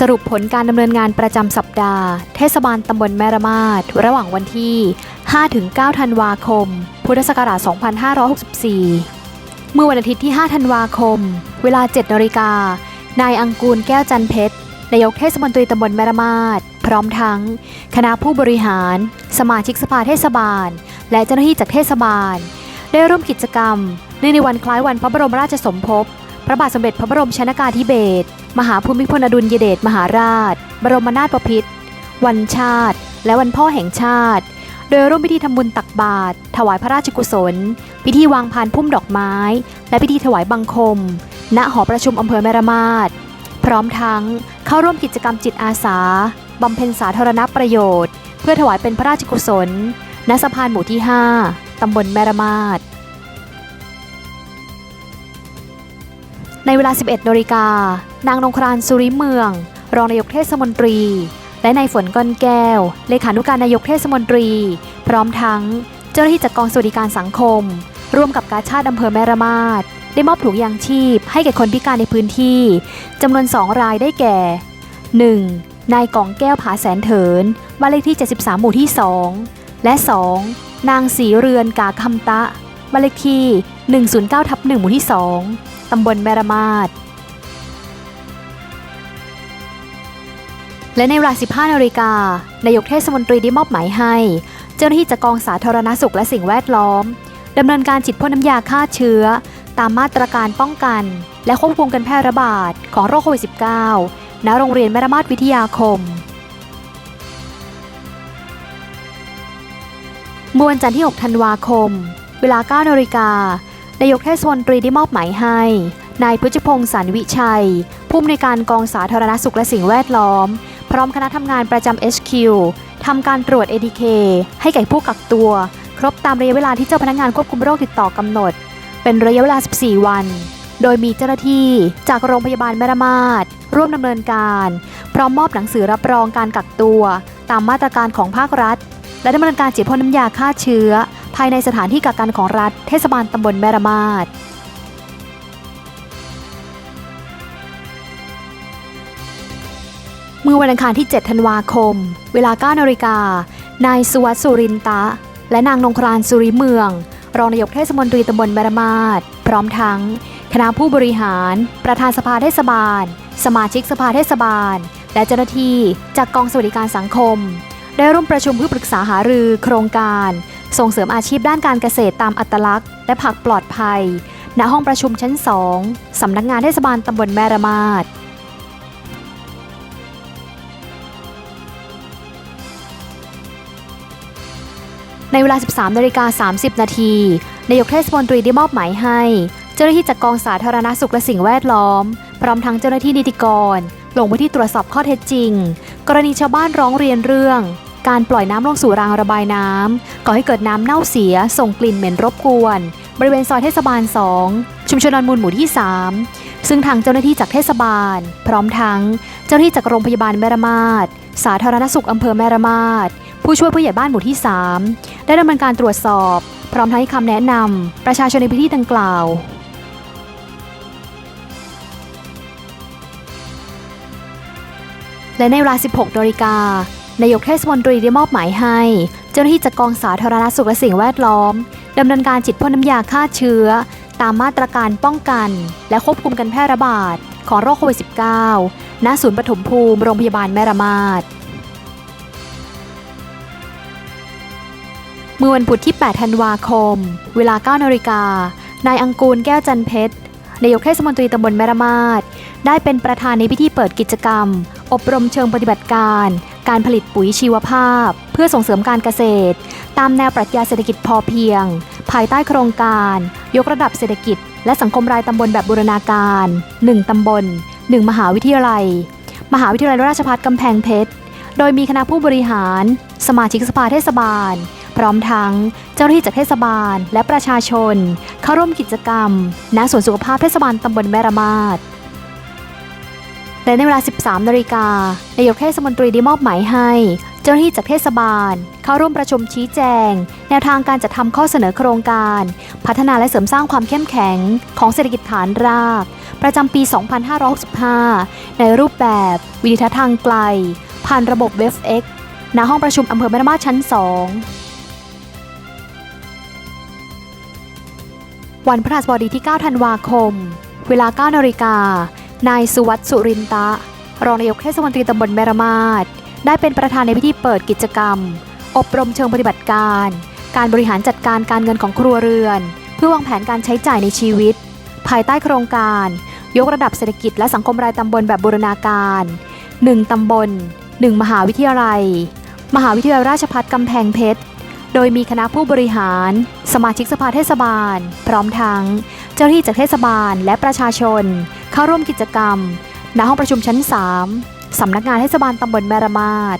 สรุปผลการดำเนินงานประจำสัปดาห์ เทศบาลตำบลแม่ระมาดระหว่างวันที่ 5-9 ธันวาคม พุทธศักราช 2564 เมื่อวันอาทิตย์ที่ 5 ธันวาคม เวลา 7นาฬิกา นายอังกูลแก้วจันเพชร นายกเทศมนตรีตำบลแม่ระมาดพร้อมทั้ง คณะผู้บริหาร สมาชิกสภาเทศบาล และเจ้าหน้าที่จากเทศบาล ได้ร่วมกิจกรรมเนื่องในวันคล้ายวันพระบรมราชสมภพ พระบาทสมเด็จพระบรมชนากาธิเบศร มหาภูมิพลอดุลยเดชมหาราช บรมนาถบพิตรวันชาติ และวันพ่อแห่งชาติ โดยร่วมพิธีทำบุญตักบาตรถวายพระราชกุศล พิธีวางพานพุ่มดอกไม้ และพิธีถวายบังคม ณหอประชุมอำเภอแม่ระมาดพร้อมทั้งเข้าร่วมกิจกรรมจิตอาสาบำเพ็ญสาธารณประโยชน์ เพื่อถวายเป็นพระราชกุศล ณสะพานหมู่ที่ 5 ตำบลแม่ระมาด ในเวลา 11นาฬิกา นางนงครานสุริเมือง รองนายกเทศมนตรี และนายฝนก้อนแก้ว เลขานุการนายกเทศมนตรี พร้อมทั้ง เจ้าหน้าที่จากกองสวัสดิการสังคม ร่วมกับกาชาติอำเภอแม่ระมาดได้มอบถุงยางชีพ ให้แก่คนพิการในพื้นที่จำนวน 2 รายได้แก่ 1. นายกองแก้วผาแสนเถินบ้านเลขที่ 73 หมู่ที่ 2 และ 2. นางสีเรือนกาคำตะ บ้านเลขที่ 109ทับ1หมู่ที่ 2 ตำบลแมรมาดและในเวลา 15 นาฬิกา นายกเทศมนตรีได้มอบหมายให้ เจ้าหน้าที่จากกองสาธารณสุขและสิ่งแวดล้อมดำเนินการฉีดพ่นน้ำยาฆ่าเชื้อ ตามมาตรการป้องกัน และควบคุมการแพร่ระบาดของโรคโควิด -19 ณ โรงเรียนแม่ระมาดวิทยาคมเมื่อวันจันทร์ที่ 6 ธันวาคม เวลา 9นาฬิกานายกเทศมนตรีได้มอบหมายให้ นายพุทธพงศ์สันวิชัย ผู้อำนวยการกองสาธารณสุขและสิ่งแวดล้อม พร้อมคณะทำงานประจำ HQ ทำการตรวจ ATK ให้แก่ผู้กักตัว ครบตามระยะเวลาที่เจ้าพนักงานควบคุมโรคติดต่อกำหนด เป็นระยะเวลา 14 วัน โดยมีเจ้าหน้าที่จากโรงพยาบาลแม่ระมาดร่วมดำเนินการ พร้อมมอบหนังสือรับรองการกักตัว ตามมาตรการของภาครัฐ และดำเนินการฉีดพ่นน้ำยาฆ่าเชื้อ ภายในสถานที่กักกันของรัฐเทศบาลตำบลแม่ระมาดเมื่อวันอังคารที่ 7 ธันวาคม เวลา 9 นาฬิกา นายสุวัสดิ์สุรินตะ และนางนงครานสุริเมือง รองนายกเทศมนตรีตำบลแมรมาดพร้อมทั้ง คณะผู้บริหาร ประธานสภาเทศบาล สมาชิกสภาเทศบาล และเจ้าหน้าที่จากกองสวัสดิการสังคม ได้ร่วมประชุมเพื่อปรึกษาหารือโครงการ ส่งเสริมอาชีพด้านการเกษตรตามอัตลักษณ์ และผักปลอดภัย ณ ห้องประชุมชั้น 2 สำนักงานเทศบาลตำบลแม่ระมาดในเวลา 13นาฬิกา30 นาทีนายกเทศมนตรีได้มอบหมายให้ เจ้าหน้าที่จากกองสาธารณสุขและสิ่งแวดล้อม พร้อมทั้งเจ้าหน้าที่นิติกร ลงพื้นที่ตรวจสอบข้อเท็จจริง กรณีชาวบ้านร้องเรียนเรื่อง การปล่อยน้ำลงสู่รางระบายน้ำก่อให้เกิดน้ำเน่าเสียส่งกลิ่นเหม็นรบกวน บริเวณซอยเทศบาล 2 ชุมชนนนมูลหมู่ที่ 3 ซึ่งทางเจ้าหน้าที่จากเทศบาล พร้อมทั้ง เจ้าหน้าที่จากโรงพยาบาลแม่ระมาดสาธารณสุขอำเภอแม่ระมาดผู้ช่วยผู้ใหญ่บ้านหมู่ที่ 3 ได้ดำเนินการตรวจสอบ พร้อมทั้งให้คำแนะนำประชาชนในพื้นที่ดังกล่าวและในเวลา 16นาฬิกา นายกเทศมนตรีได้มอบหมายให้ เจ้าหน้าที่จากกองสาธารณสุขและสิ่งแวดล้อมดำเนินการฉีดพ่นน้ำยาฆ่าเชื้อ ตามมาตรการป้องกัน และควบคุมการแพร่ระบาด ของโรคโควิด -19 ณ ศูนย์ปฐมภูมิ โรงพยาบาลแม่ระมาดเมื่อวันพุธที่ 8 ธันวาคม เวลา 9 นาฬิกา นายอังกูลแก้วจันเพชร นายกเทศมนตรีตำบลแม่ระมาดได้เป็นประธานในพิธีเปิดกิจกรรม อบรมเชิงปฏิบัติการ การผลิตปุ๋ยชีวภาพ เพื่อส่งเสริมการเกษตร ตามแนวปรัชญาเศรษฐกิจพอเพียง ภายใต้โครงการ ยกระดับเศรษฐกิจ และสังคมรายตำบลแบบบูรณาการ 1 ตำบล 1 มหาวิทยาลัย มหาวิทยาลัยราชภัฏกำแพงเพชร โดยมีคณะผู้บริหาร สมาชิกสภาเทศบาล พร้อมทั้ง เจ้าหน้าที่จากเทศบาลและประชาชน เข้าร่วมกิจกรรมณสวนสุขภาพเทศบาลตำบลแม่ระมาด และในเวลา 13 นาฬิกา นายกเทศมนตรีได้มอบหมายให้ เจ้าหน้าที่จากเทศบาล เข้าร่วมประชุมชี้แจง แนวทางการจัดทำข้อเสนอโครงการ พัฒนาและเสริมสร้างความเข้มแข็งของเศรษฐกิจฐานราก ประจำปี 2565 ในรูปแบบวิดีทัศน์ทางไกล ผ่านระบบ w e b x ณห้องประชุมอำเภอแม่ระมาดชั้น 2วันพฤหัสบดีที่ 9 ธันวาคม เวลา 9 นาฬิกา นายสุวัสดิ์สุรินตะ รองนายกเทศมนตรีตำบลแม่ระมาดได้เป็นประธานในพิธีเปิดกิจกรรม อบรมเชิงปฏิบัติการ การบริหารจัดการการเงินของครัวเรือน เพื่อวางแผนการใช้จ่ายในชีวิต ภายใต้โครงการ ยกระดับเศรษฐกิจและสังคมรายตำบลแบบบูรณาการ 1 ตำบล 1 มหาวิทยาลัย มหาวิทยาลัยราชภัฏกำแพงเพชรโดยมีคณะผู้บริหาร สมาชิกสภาเทศบาล พร้อมทั้ง เจ้าหน้าที่จากเทศบาลและประชาชน เข้าร่วมกิจกรรม ณห้องประชุมชั้น 3สำนักงานเทศบาลตำบลแมระมาด